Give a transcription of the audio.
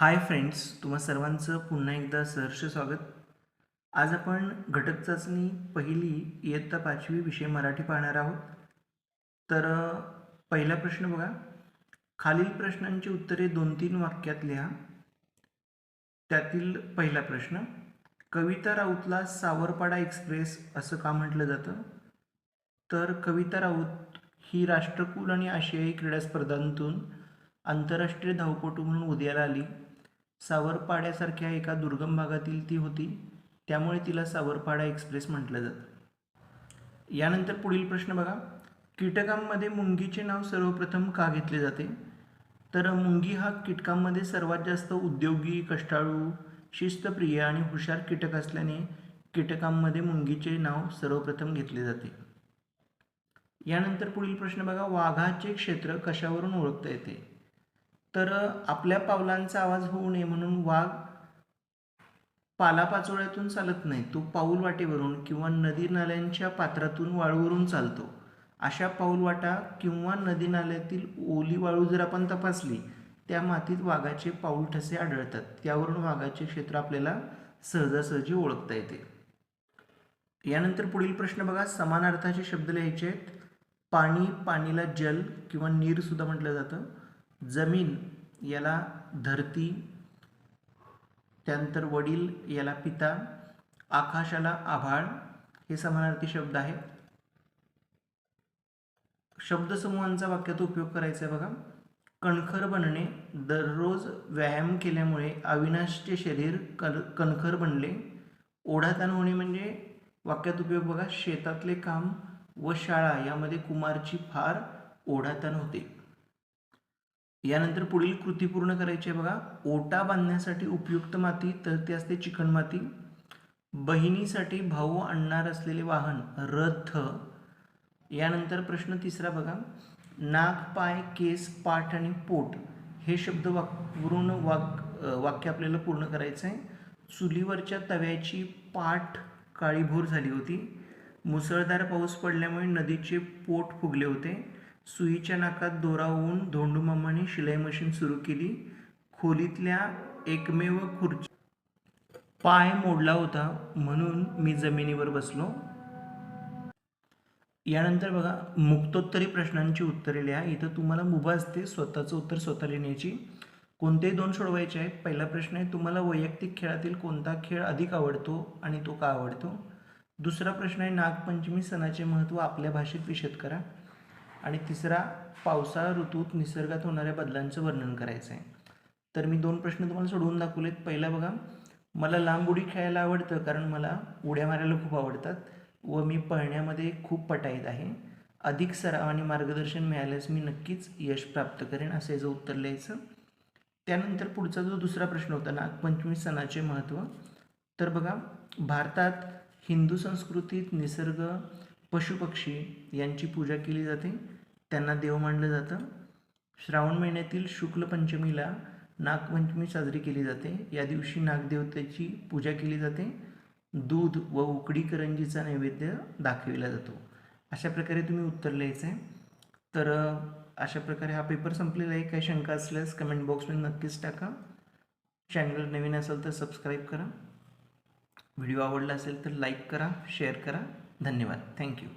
Hi friends तुम्हा सर्वांचं पुन्हा एकदा सहर्ष स्वागत. आज आपण घटक चाचणी पहिली इयत्ता पाचवी विषय मराठी पाहणार आहोत. तर पहिला प्रश्न बघा. खालील प्रश्नांची उत्तरे दोन तीन वाक्यात लिहा. त्यातील पहिला प्रश्न कविता राऊतला सावरपाडा एक्सप्रेस असं का म्हटलं जातं? तर कविता राऊत ही राष्ट्रकुल आणि आशियाई क्रीडा स्पर्धांतून आंतरराष्ट्रीय धावपटू म्हणून उदयाला आली. सावरपाड्यासारख्या एका दुर्गम भागातील ती होती. त्यामुळे तिला सावरपाडा एक्सप्रेस म्हटलं जातं. यानंतर पुढील प्रश्न बघा. कीटकांमध्ये मुंगीचे नाव सर्वप्रथम का घेतले जाते? तर मुंगी हा कीटकांमध्ये सर्वात जास्त उद्योगी कष्टाळू शिस्तप्रिय आणि हुशार कीटक असल्याने कीटकांमध्ये मुंगीचे नाव सर्वप्रथम घेतले जाते. यानंतर पुढील प्रश्न बघा. वाघाचे क्षेत्र कशावरून ओळखता येते? तर आपल्या पावलांचा आवाज होऊ नये म्हणून वाघ पालापाचोळ्यातून चालत नाही. तो पाऊल वाटेवरून किंवा नदी नाल्यांच्या पात्रातून वाळूवरून चालतो. अशा पाऊलवाटा किंवा नदी नाल्यातील ओली वाळू जर आपण तपासली त्या मातीत वाघाचे पाऊल ठसे आढळतात. त्यावरून वाघाचे क्षेत्र आपल्याला सहजासहजी ओळखता येते. यानंतर पुढील प्रश्न बघा. समान अर्थाचे शब्द लिहायचे आहेत. पाणी पाणीला जल किंवा नीर सुद्धा म्हटलं जातं. जमीन याला धरती त्यानंतर वडील याला पिता आकाशाला आभाळ हे समानार्थी शब्द आहेत शब्दसमूहांचा वाक्यात उपयोग करायचा आहे बघा. कणखर बनणे दररोज व्यायाम केल्यामुळे अविनाशचे शरीर कण कणखर बनले. ओढाताण होणे म्हणजे वाक्यात उपयोग बघा शेतातले काम व शाळा यामध्ये कुमारची फार ओढाताण होते. यानंतर पुढील कृती पूर्ण करायची आहे बघा. ओटा बांधण्यासाठी उपयुक्त माती तर ती असते चिकणमाती बहिणीसाठी भाऊ आणणार असलेले वाहन रथ. यानंतर प्रश्न तिसरा बघा. नाक पाय केस पाठ आणि पोट हे शब्द वापरून वाक वाक्य आपल्याला पूर्ण करायचं आहे चुलीवरच्या तव्याची पाठ काळीभोर झाली होती. मुसळधार पाऊस पडल्यामुळे नदीचे पोट फुगले होते. सुईच्या नाकात दोरा होऊन धोंडूमामाने शिलाई मशीन सुरू केली. खोलीतल्या एकमेव खुर्ची पाय मोडला होता म्हणून मी जमिनीवर बसलो. यानंतर बघा मुक्तोत्तरी प्रश्नांची उत्तरे लिहा. इथं तुम्हाला मुभा असते स्वतःचं उत्तर स्वतः लिहिण्याची. कोणतेही दोन सोडवायचे आहेत. पहिला प्रश्न आहे तुम्हाला वैयक्तिक खेळातील कोणता खेळ अधिक आवडतो आणि तो का आवडतो? दुसरा प्रश्न आहे नागपंचमी सणाचे महत्त्व आपल्या भाषेत विशद करा. आणि तिसरा पावसाळा ऋतूत निसर्गात होणाऱ्या बदलांचं वर्णन करायचं आहे तर मी दोन प्रश्न तुम्हाला सोडवून दाखवलेत. पहिला बघा मला लांब उडी खेळायला आवडतं कारण मला उड्या मारायला खूप आवडतात व मी पळण्यामध्ये खूप पटाईत आहे. अधिक सराव आणि मार्गदर्शन मिळाल्यास मी नक्कीच यश प्राप्त करेन असं याचं उत्तर लिहायचं. त्यानंतर पुढचा जो दुसरा प्रश्न होता नागपंचमी सणाचे महत्त्व तर बघा भारतात हिंदू संस्कृतीत निसर्ग पशुपक्षी यांची पूजा केली जाते. त्यांना देव मानलं जातं. श्रावण महिन्यातील शुक्ल पंचमीला नागपंचमी साजरी केली जाते. या दिवशी नागदेवतेची पूजा केली जाते. दूध व उकडी करंजीचा नैवेद्य दाखविला जातो. अशा प्रकारे तुम्ही उत्तर लिहायचं आहे तर अशा प्रकारे हा पेपर संपलेला आहे. काही शंका असल्यास कमेंट बॉक्समध्ये नक्कीच टाका. चॅनल नवीन असेल तर सबस्क्राईब करा. व्हिडिओ आवडला असेल तर लाईक करा शेअर करा. धन्यवाद. थँक्यू